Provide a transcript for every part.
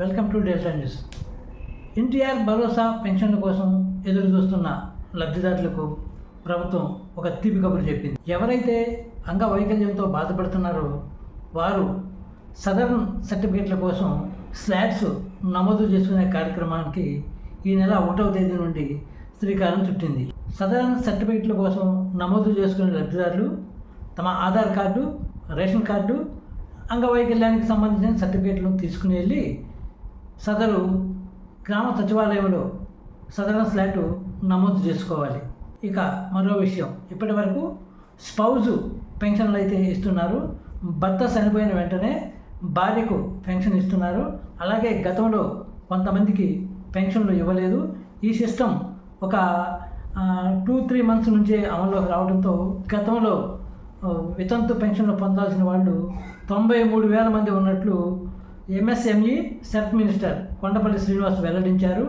Welcome to data news. NTR Bharosa పెన్షన్ల కోసం ఎదురు చూస్తున్న లబ్ధిదారులకు ప్రభుత్వం ఒక తీపి కబురు చెప్పింది. ఎవరైతే అంగవైకల్యంతో బాధపడుతున్నారో వారు సదరన్ సర్టిఫికేట్ల కోసం స్లాట్స్ నమోదు చేసుకునే కార్యక్రమానికి ఈ నెల ఒకటవ తేదీ నుండి శ్రీకారం చుట్టింది. సదరన్ సర్టిఫికేట్ల కోసం నమోదు చేసుకునే లబ్ధిదారులు తమ ఆధార్ కార్డు రేషన్ కార్డు అంగవైకల్యానికి సంబంధించిన సర్టిఫికేట్లు తీసుకుని వెళ్ళి సదరు గ్రామ సచివాలయంలో సదరణ స్లాట్ నమోదు చేసుకోవాలి. ఇక మరో విషయం. ఇప్పటి వరకు స్పౌజు పెన్షన్లు అయితే ఇస్తున్నారు. భర్త చనిపోయిన వెంటనే భార్యకు పెన్షన్ ఇస్తున్నారు. అలాగే గతంలో కొంతమందికి పెన్షన్లు ఇవ్వలేదు. ఈ సిస్టమ్ ఒక టూ త్రీ మంత్స్ నుంచే అమల్లోకి రావడంతో గతంలో వితంతు పెన్షన్లు పొందాల్సిన వాళ్ళు తొంభై మూడు వేల మంది ఉన్నట్లు ఎంఎస్ఎంఈ సెర్త్ మినిస్టర్ కొండపల్లి శ్రీనివాస్ వెల్లడించారు.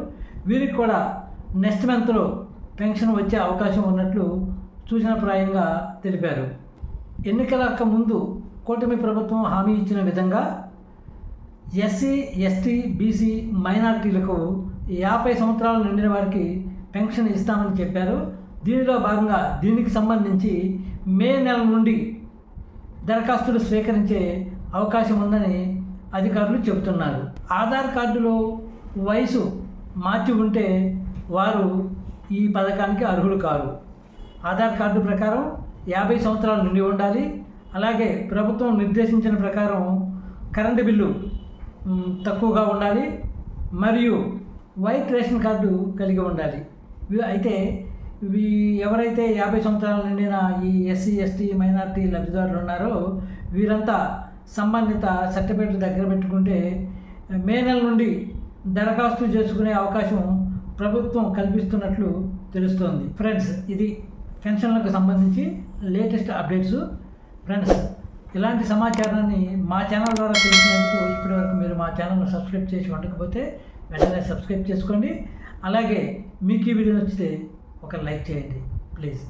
వీరికి కూడా నెక్స్ట్ మంత్లో పెన్షన్ వచ్చే అవకాశం ఉన్నట్లు సూచనప్రాయంగా తెలిపారు. ఎన్నికలకు ముందు కూటమి ప్రభుత్వం హామీ ఇచ్చిన విధంగా ఎస్సీ ఎస్టీ బీసీ మైనారిటీలకు యాభై సంవత్సరాలు నిండిన వారికి పెన్షన్ ఇస్తామని చెప్పారు. దీనిలో భాగంగా దీనికి సంబంధించి మే నెల నుండి దరఖాస్తులు స్వీకరించే అవకాశం ఉందని అధికారులు చెబుతున్నారు. ఆధార్ కార్డులో వయసు మార్చి ఉంటే వారు ఈ పథకానికి అర్హులు కారు. ఆధార్ కార్డు ప్రకారం యాభై సంవత్సరాలు నుండి ఉండాలి. అలాగే ప్రభుత్వం నిర్దేశించిన ప్రకారం కరెంటు బిల్లు తక్కువగా ఉండాలి. మరియు వైట్ రేషన్ కార్డు కలిగి ఉండాలి. అయితే ఇవి ఎవరైతే యాభై సంవత్సరాల నిండిన ఈ ఎస్సీ ఎస్టీ మైనార్టీ లబ్ధిదారులు ఉన్నారో వీరంతా సంబంధిత సర్టిఫికేట్లు దగ్గర పెట్టుకుంటే మే నెల నుండి దరఖాస్తు చేసుకునే అవకాశం ప్రభుత్వం కల్పిస్తున్నట్లు తెలుస్తోంది. ఫ్రెండ్స్ ఇది పెన్షన్లకు సంబంధించి లేటెస్ట్ అప్డేట్స్. ఫ్రెండ్స్ ఇలాంటి సమాచారాన్ని మా ఛానల్ ద్వారా తెలిసినందుకు ఇప్పటివరకు మీరు మా ఛానల్ను సబ్స్క్రైబ్ చేసి ఉండకపోతే వెంటనే సబ్స్క్రైబ్ చేసుకోండి. అలాగే మీకు ఈ వీడియో నచ్చితే ఒక లైక్ చేయండి ప్లీజ్.